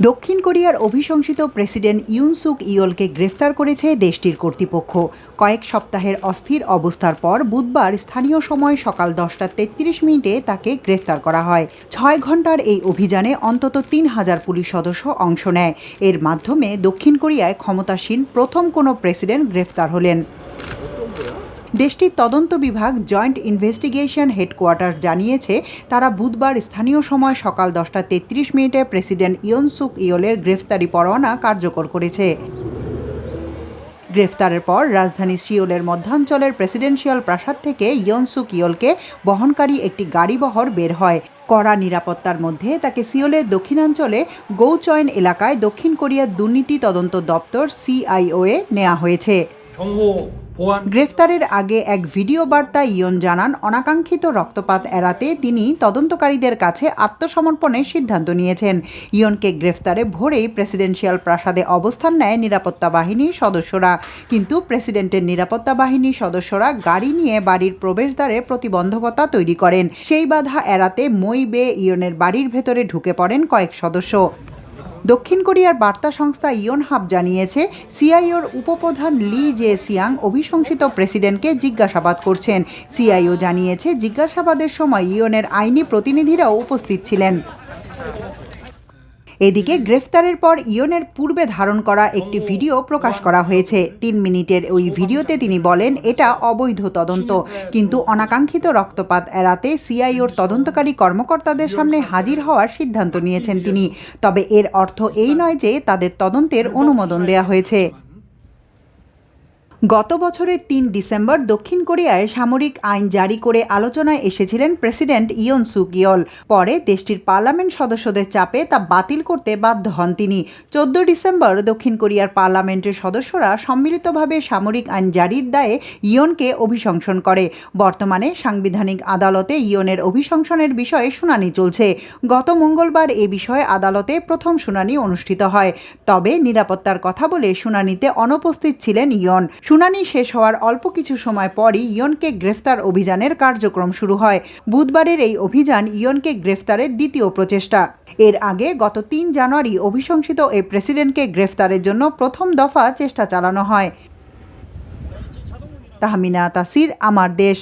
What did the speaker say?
দক্ষিণ কোরিয়ার অভিশংসিত president Yoon সুক ইয়োলকে গ্রেফতার করেছে দেশটির কর্তৃপক্ষ। কয়েক সপ্তাহের অস্থির অবস্থার পর বুধবার স্থানীয় সময় সকাল দশটা তেত্রিশ মিনিটে তাকে গ্রেফতার করা হয়। ছয় ঘণ্টার এই অভিযানে অন্তত তিন হাজার পুলিশ সদস্য অংশ নেয়। এর মাধ্যমে দক্ষিণ কোরিয়ায় ক্ষমতাসীন প্রথম কোনো প্রেসিডেন্ট গ্রেফতার হলেন। দেশটির তদন্ত বিভাগ জয়েন্ট ইনভেস্টিগেশন হেডকোয়ার্টার জানিয়েছে, তারা বুধবার স্থানীয় সময় সকাল দশটা তেত্রিশ মিনিটে প্রেসিডেন্ট ইয়নসুক ইয়লের গ্রেফতারি পরোয়ানা কার্যকর করেছে। গ্রেফতারের পর রাজধানী সিওলের মধ্যাঞ্চলের প্রেসিডেন্সিয়াল প্রাসাদ থেকে ইয়নসুক ইয়লকে বহনকারী একটি গাড়িবহর বের হয়। কড়া নিরাপত্তার মধ্যে তাকে সিওলের দক্ষিণাঞ্চলে গৌচয়ন এলাকায় দক্ষিণ কোরিয়ার দুর্নীতি তদন্ত দপ্তর সিআইও এ নেওয়া হয়েছে গ্রেফতারের আগে এক ভিডিও বার্তা ইয়ন জানান, অনাকাঙ্ক্ষিত রক্তপাত এড়াতে তিনি তদন্তকারীদের কাছে আত্মসমর্পণের সিদ্ধান্ত নিয়েছেন। ইয়নকে গ্রেফতারে ভোরেই প্রেসিডেন্সিয়াল প্রাসাদে অবস্থান নেয় নিরাপত্তা বাহিনীর সদস্যরা। কিন্তু প্রেসিডেন্টের নিরাপত্তা বাহিনীর সদস্যরা গাড়ি নিয়ে বাড়ির প্রবেশদ্বারে প্রতিবন্ধকতা তৈরি করেন। সেই বাধা এড়াতে মই বে ইয়নের বাড়ির ভেতরে ঢুকে পড়েন কয়েক সদস্য। দক্ষিণ কোরিয়ার বার্তা সংস্থা ইয়ন হাব জানিয়েছে, সিআইওর উপপ্রধান লি জে সিয়াং অভিশংসিত প্রেসিডেন্টকে জিজ্ঞাসাবাদ করছেন। সিআইও জানিয়েছে, জিজ্ঞাসাবাদের সময় ইয়নের আইনি প্রতিনিধিরাও উপস্থিত ছিলেন। এদিকে গ্রেফতারের পর ইয়নের পূর্বে ধারণ করা একটি ভিডিও প্রকাশ করা হয়েছে তিন মিনিটের ওই ভিডিওতে তিনি বলেন এটা অবৈধ তদন্ত কিন্তু অনাকাঙ্ক্ষিত রক্তপাত এড়াতে সিআইওর তদন্তকারী কর্মকর্তাদের সামনে হাজির হওয়ার সিদ্ধান্ত নিয়েছেন তিনি তবে এর অর্থ এই নয় যে তাদের তদন্তের অনুমোদন দেয়া হয়েছে গত বছরের তিন ডিসেম্বর দক্ষিণ কোরিয়ায় সামরিক আইন জারি করে আলোচনায় এসেছিলেন প্রেসিডেন্ট ইয়ন সুক ইয়ল পরে দেশটির পার্লামেন্ট সদস্যদের চাপে তা বাতিল করতে বাধ্য হন তিনি। চোদ্দ ডিসেম্বর দক্ষিণ কোরিয়ার পার্লামেন্টের সদস্যরা সম্মিলিতভাবে সামরিক আইন জারির দায়ে ইয়নকে অভিশংসন করে। বর্তমানে সাংবিধানিক আদালতে ইয়নের অভিশংসনের বিষয়ে শুনানি চলছে। গত মঙ্গলবার এ বিষয়ে আদালতে প্রথম শুনানি অনুষ্ঠিত হয়। তবে নিরাপত্তার কথা বলে শুনানিতে অনুপস্থিত ছিলেন ইয়ন। শুনানি শেষ হওয়ার অল্প কিছু সময় পরই ইয়নকে গ্রেফতার অভিযানের কার্যক্রম শুরু হয়। বুধবারের এই অভিযান ইয়নকে গ্রেফতারের দ্বিতীয় প্রচেষ্টা। এর আগে গত তিন জানুয়ারি অভিশংসিত এই প্রেসিডেন্টকে গ্রেফতারের জন্য প্রথম দফা চেষ্টা চালানো হয়। তাহমিনা তাসির, আমার দেশ।